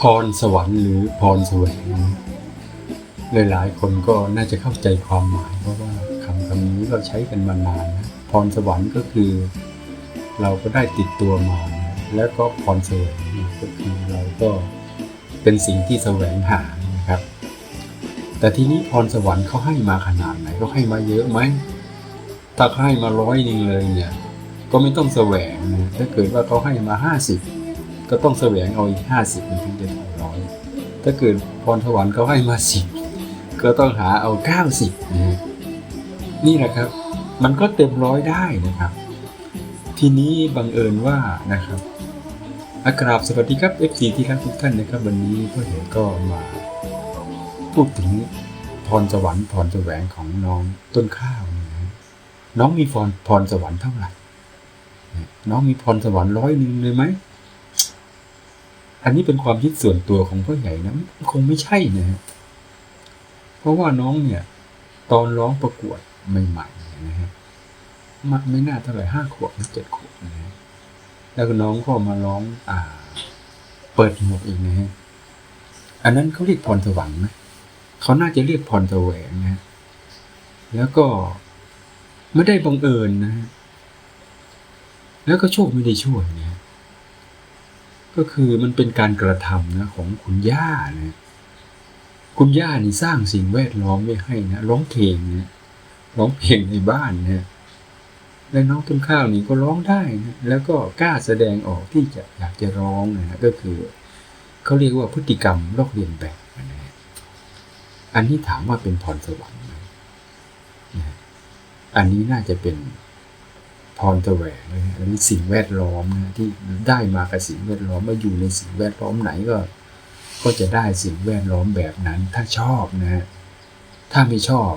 พรสวรรค์หรือพรแสวงหลายๆคนก็น่าจะเข้าใจความหมาย เพราะว่าคำคำนี้เราใช้กันมานานนะพรสวรรค์ก็คือ เราก็ได้ติดตัวมา แล้วก็พรแสวงก็คือเราก็เป็นสิ่งที่แสวงหานะครับ แต่ทีนี้พรสวรรค์เขาให้มาขนาดไหนเขาให้มาเยอะไหมถ้าเขาให้มาร้อยหนึงเลยเนี่ย ก็ไม่ต้องแสวงนะถ้าเกิดว่าเขาให้มาห้าสิบ ก็ต้องแสวงเอาอีกห้าสิบถึงจะได้ร้อยถ้าเกิดพรสวรรค์เขาให้มาสิบก็ต้องหาเอาเก้าสิบนะนี่แหละครับ มันก็เต็มร้อยได้นะครับ ทีนี้บังเอิญว่านะครับอากราบสวัสดีครับ FC ที่รักทุกท่านนะครับ วันนี้พ่อเห็นก็มาพูดถึงพรสวรรค์พรแสวงของน้องต้นข้าวนะน้องมีพรพรสวรรค์เท่าไหร่น้องมีพรสวรรค์ร้อยหนึ่งเลยไหม อันนี้เป็นความคิดส่วนตัวของพ่อใหญ่นะคงไม่ใช่นะฮะเพราะว่าน้องเนี่ย ตอนร้องประกวดใหม่ๆนะฮะมันไม่น่าเท่าไหร่ห้าขวบหรือเจ็ดขวบนะฮะแล้วก็น้องก็มาร้อง อ่า เปิดหมวกอีกนะฮะอันนั้นเขาเรียกพรสวรรค์ไหมเขาน่าจะเรียกพรแสวงนะฮะแล้วก็ไม่ได้บังเอิญนะฮะแล้วก็โชคไม่ได้ช่วยนะ ก็คือมันเป็นการกระทำนะของคุณย่านะคุณย่านี่สร้างสิ่งแวดล้อมไว้ให้นะร้องเพลงนะร้องเพลงในบ้านนะและน้องต้นข้าวนี่ก็ร้องได้นะแล้วก็กล้าแสดงออกที่จะอยากจะร้องนะก็คือเขาเรียกว่าพฤติกรรมลอกเลียนแบบนะฮะอันนี้ถามว่าเป็นพรสวรรค์ไหมนะอันนี้น่าจะเป็น พรแสวงนะฮะอันนี้สิ่งแวดล้อมนะที่ได้มากับสิ่งแวดล้อมมาอยู่ในสิ่งแวดล้อมไหนก็ ก็จะได้สิ่งแวดล้อมแบบนั้น ถ้าชอบนะฮะถ้าไม่ชอบ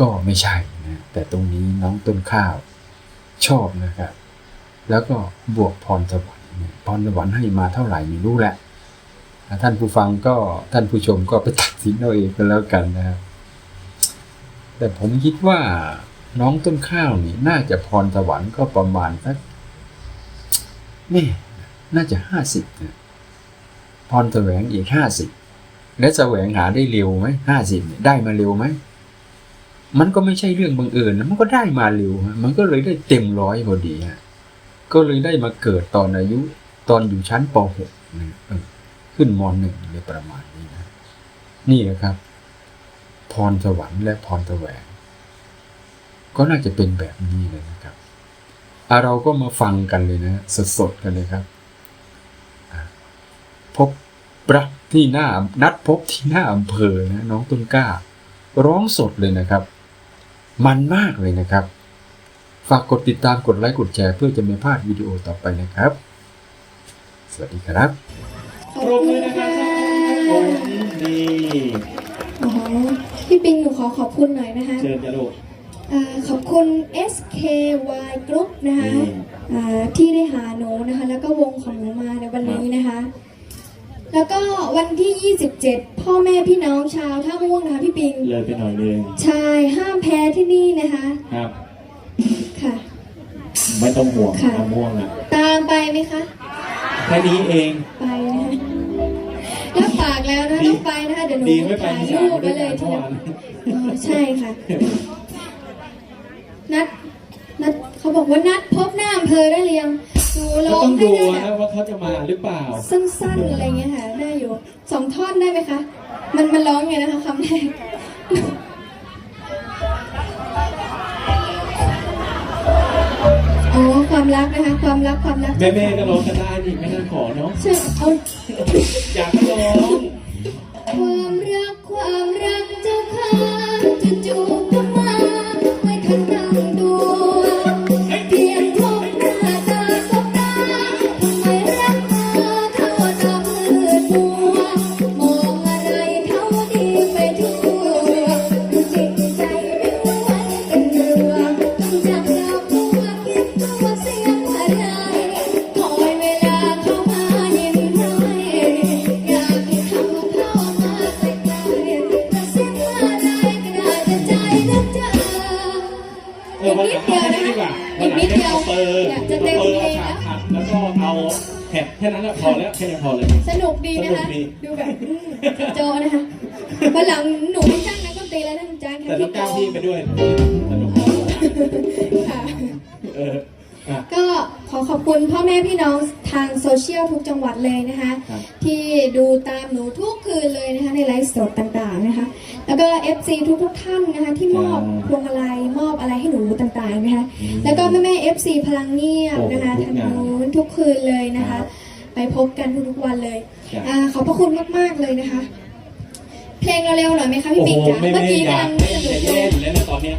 ก็ไม่ใช่นะแต่ตรงนี้น้องต้นข้าว ชอบนะครับ แล้วก็บวกพรสวรรค์เนี่ยพรสวรรค์ให้มาเท่าไหร่ไม่รู้แหละท่านผู้ฟังก็ท่านผู้ชมก็ไปตัดสินเอาเองกันแล้วกันนะครับแต่ผมคิดว่า น้องต้นข้าวนี่น่าจะพรสวรรค์ก็ประมาณสักนี่น่าจะห้าสิบนะพรแสวงอีกห้าสิบและแสวงหาได้เร็วไหมห้าสิบได้มาเร็วไหมมันก็ไม่ใช่เรื่องบังเอิญนะมันก็ได้มาเร็วมันก็เลยได้เต็มร้อยพอดีฮะก็เลยได้มาเกิดตอนอายุตอนอยู่ชั้นป .6 นะขึ้นม .1 เลยประมาณนี้นะ นี่แหละครับ พรสวรรค์และพรแสวง ก็น่าจะเป็นแบบนี้เลยนะครับอะเราก็มาฟังกันเลยนะสดๆกันเลยครับอะพบรักที่หน้านัดพบที่หน้าอำเภอนะน้องต้นกล้า ร้องสดเลยนะครับ มันมากเลยนะครับ ฝากกดติดตามกดไลค์กดแชร์เพื่อจะไม่พลาดวิดีโอต่อไปนะครับ สวัสดีครับปรบมือนะครับโอ้ดี อ๋อ พี่ปิงหนูขอขอบคุณหน่อยนะคะ เชิญจ้ะลูกอ่า ขอบคุณ SKY Group นะคะอืมอ่าที่ได้หาหนูนะคะ แล้วก็วงของหนูมาในวันนี้นะคะ แล้วก็วันที่ 27 พ่อแม่พี่น้องชาวท่าม่วงนะคะพี่ปิงเลยไปหน่อยนึงชายห้ามแพ้ที่นี่นะคะ ครับค่ะ ไม่ต้องห่วงค่ะมะม่วงอะตามไปไหมคะ แค่นี้เองไปนะคะรับปากแล้วนะต้องไปนะคะเดี๋ยวหนูดีไม่ไปถ่ายที่รูสามปไว้เลยเมื่ทีอเดียววานอ๋อใช่ค่ะ ต้องงให้ดูได้นะแบบว่าเขาจะมาหรือเปล่า สั้นๆอะไรเงี้ยค่ะได้อยู่สองท่อนได้ไหมคะ มันมันร้องไงนะคะคำแรกอ๋อความรักนะคะ ความรักความรักแม่แม่ๆก็ร้องกันได้นี่ไม่ต้องขอเนาะใช่เอาอยากร้อง เดียวเปิดจะเต็มเองแล้วแล้วก็เอาแหบแค่นั้นแหละพอแล้วแค่นี้พอเลย สนุกดีนะคะ ดูแบบโจนะคะพอหลังหนูไม่จ้างนัก็นตรีแล้วนะจ๊ะแต่ต้องจ้าวที่ไปด้วยสนุกค่ะ เอออะก็ขอขอบคุณพ่อแม่พี่น้องทางโซเชียลทุกจังหวัดเลยนะคะ ครับ ที่ดูตามหนูทุกคืนเลยนะคะในไลฟ์สดต่างๆนะคะ แล้วก็ FC ทุกๆท่านนะคะที่มอบพวงมาลัยมอบอะไรให้หนูต่างๆนะคะ แล้วก็แม่แม่ๆ FC พลังเงียบนะคะโอ้โหทุทากงงานนู้นทุกคืนเลยนะครัคะ บไปพบกันทุกๆวันเลยครับอ่าขอบพระคุณมากๆเลยนะคะ เพลงเร็วๆหน่อยไหมคะพี่โอ้โหปิ๊กจ๋าไม่เมื่อไม่กี้อยากกำลังเล่นสนุกจะเลแย่ยอยู่แล้วนะตอนเนี้ย